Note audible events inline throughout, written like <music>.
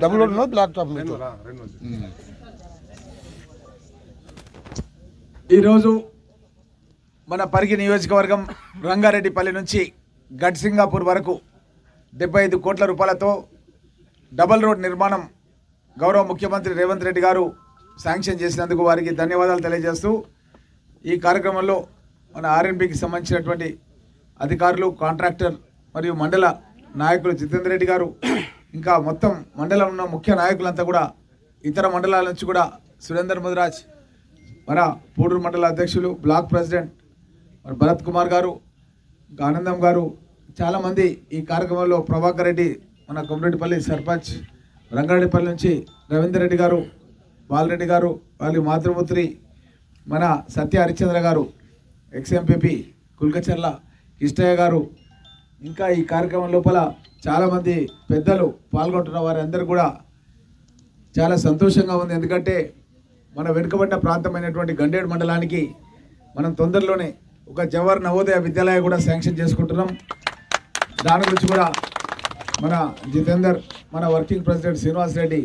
Double road black top ఈరోజు మన పరిగి నియోజకవర్గం రంగారెడ్డిపల్లి నుంచి గడ్సింగాపూర్ వరకు డెబ్బై ఐదు కోట్ల రూపాయలతో డబల్ రోడ్ నిర్మాణం గౌరవ ముఖ్యమంత్రి రేవంత్ రెడ్డి గారు శాంక్షన్ చేసినందుకు వారికి ధన్యవాదాలు తెలియజేస్తూ ఈ కార్యక్రమంలో మన ఆర్ఎన్బికి సంబంధించినటువంటి అధికారులు కాంట్రాక్టర్ మరియు మండల నాయకులు జితేందర్ రెడ్డి గారు ఇంకా మొత్తం మండలం ఉన్న ముఖ్య నాయకులంతా కూడా ఇతర మండలాల నుంచి కూడా సురేందర్ ముదిరాజ్ మన పూడూరు మండల అధ్యక్షులు బ్లాక్ ప్రెసిడెంట్ మరి భరత్ కుమార్ గారు ఇంకా ఆనందం గారు చాలామంది ఈ కార్యక్రమంలో ప్రభాకర్ రెడ్డి మన కొమరెడ్డిపల్లి సర్పంచ్ రంగారెడ్డిపల్లి నుంచి రవీందర్ రెడ్డి గారు బాలరెడ్డి గారు వాళ్ళ మాతృపుత్రి మన సత్య హరిచంద్ర గారు ఎక్స్ఎంపీపీ కుల్కచర్ల కిష్టయ్య గారు ఇంకా ఈ కార్యక్రమం లోపల చాలామంది పెద్దలు పాల్గొంటున్న వారందరూ కూడా చాలా సంతోషంగా ఉంది. ఎందుకంటే మన వెనుకబడ్డ ప్రాంతమైనటువంటి గండేడు మండలానికి మనం తొందరలోనే ఒక జవహర్ నవోదయ విద్యాలయ కూడా శాంక్షన్ చేసుకుంటున్నాం. దాని గురించి కూడా మన జితేందర్ మన వర్కింగ్ ప్రెసిడెంట్ శ్రీనివాస్ రెడ్డి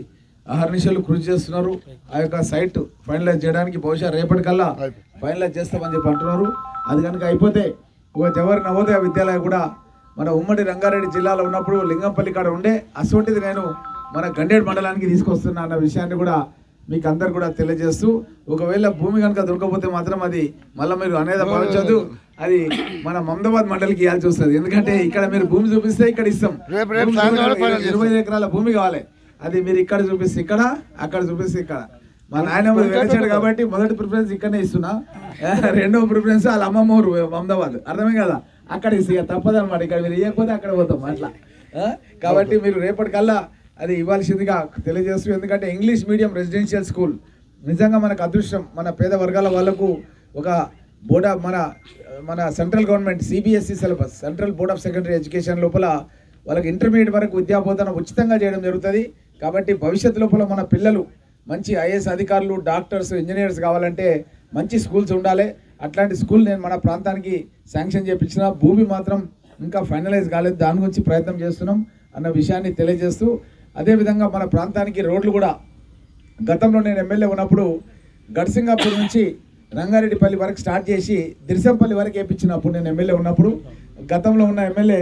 అహర్నిశలు కృషి చేస్తున్నారు. ఆ యొక్క సైట్ ఫైనలైజ్ చేయడానికి బహుశా రేపటికల్లా ఫైనలైజ్ చేస్తామని చెప్పి అంటున్నారు. అది కనుక అయిపోతే ఒక జవహర్ నవోదయ విద్యాలయ కూడా మన ఉమ్మడి రంగారెడ్డి జిల్లాలో ఉన్నప్పుడు లింగంపల్లి కాడ ఉండే అటువంటిది నేను మన గండేడు మండలానికి తీసుకొస్తున్నా అన్న విషయాన్ని కూడా మీకు అందరు కూడా తెలియజేస్తూ ఒకవేళ భూమి కనుక దొరకకపోతే మాత్రం అది మళ్ళీ మీరు అనేది భావించదు అది మన మమదాబాద్ మండలికి ఇవ్వాల్సి వస్తుంది. ఎందుకంటే ఇక్కడ మీరు భూమి చూపిస్తే ఇక్కడ ఇస్తాం. ఇరవై ఎకరాల భూమి కావాలి. అది మీరు ఇక్కడ చూపిస్తే ఇక్కడ అక్కడ చూపిస్తే ఇక్కడ. మా నాయన వెళ్ళాడు కాబట్టి మొదటి ప్రిఫరెన్స్ ఇక్కడనే ఇస్తున్నా. <laughs> రెండో ప్రిఫరెన్స్ వాళ్ళ అమ్మమ్మ ఊరు అహ్మదాబాద్ అర్థమే కదా? అక్కడ ఇస్తే ఇక తప్పదన్నమాట ఇక్కడ మీరు ఇవ్వకపోతే అక్కడ పోతాం అట్లా? కాబట్టి మీరు రేపటికల్లా అది ఇవ్వాల్సిందిగా తెలియజేస్తూ ఎందుకంటే ఇంగ్లీష్ మీడియం రెసిడెన్షియల్ స్కూల్ నిజంగా మనకు అదృష్టం. మన పేద వర్గాల వాళ్ళకు ఒక బోర్డ్ ఆఫ్ మన మన central government CBSE syllabus central board of secondary education లోపల వాళ్ళకి ఇంటర్మీడియట్ వరకు విద్యాబోధన ఉచితంగా చేయడం జరుగుతుంది. కాబట్టి భవిష్యత్తు లోపల మన పిల్లలు మంచి ఐఏఎస్ అధికారులు డాక్టర్స్ ఇంజనీర్స్ కావాలంటే మంచి స్కూల్స్ ఉండాలి. అట్లాంటి స్కూల్ నేను మన ప్రాంతానికి శాంక్షన్ చేపించిన భూమి మాత్రం ఇంకా ఫైనలైజ్ కాలేదు. దాని గురించి ప్రయత్నం చేస్తున్నాం అన్న విషయాన్ని తెలియజేస్తూ అదేవిధంగా మన ప్రాంతానికి రోడ్లు కూడా. గతంలో నేను ఎమ్మెల్యే ఉన్నప్పుడు గడ్సింగాపూర్ నుంచి రంగారెడ్డిపల్లి వరకు స్టార్ట్ చేసి దిరిసంపల్లి వరకు వేయించినప్పుడు నేను ఎమ్మెల్యే ఉన్నప్పుడు గతంలో ఉన్న ఎమ్మెల్యే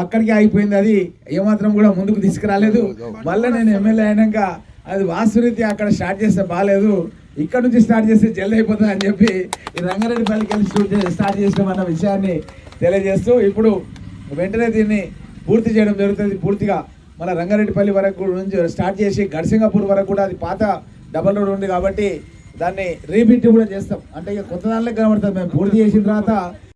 అక్కడికి ఆగిపోయింది. అది ఏమాత్రం కూడా ముందుకు తీసుకురాలేదు. మళ్ళీ నేను ఎమ్మెల్యే అయినాక అది వాస్తురీతి అక్కడ స్టార్ట్ చేస్తే బాగాలేదు. ఇక్కడ నుంచి స్టార్ట్ చేస్తే జల్ అయిపోతుంది అని చెప్పి ఈ రంగారెడ్డిపల్లికి వెళ్ళి స్టార్ట్ చేసామన్న విషయాన్ని తెలియజేస్తూ ఇప్పుడు వెంటనే దీన్ని పూర్తి చేయడం జరుగుతుంది. పూర్తిగా మన రంగారెడ్డిపల్లి వరకు నుంచి స్టార్ట్ చేసి గడ్సింగాపూర్ వరకు కూడా అది పాత డబల్ రోడ్ ఉంది కాబట్టి దాన్ని రీబిట్ కూడా చేస్తాం. అంటే ఇక కొత్త దానిలో కనబడుతుంది మేము పూర్తి చేసిన తర్వాత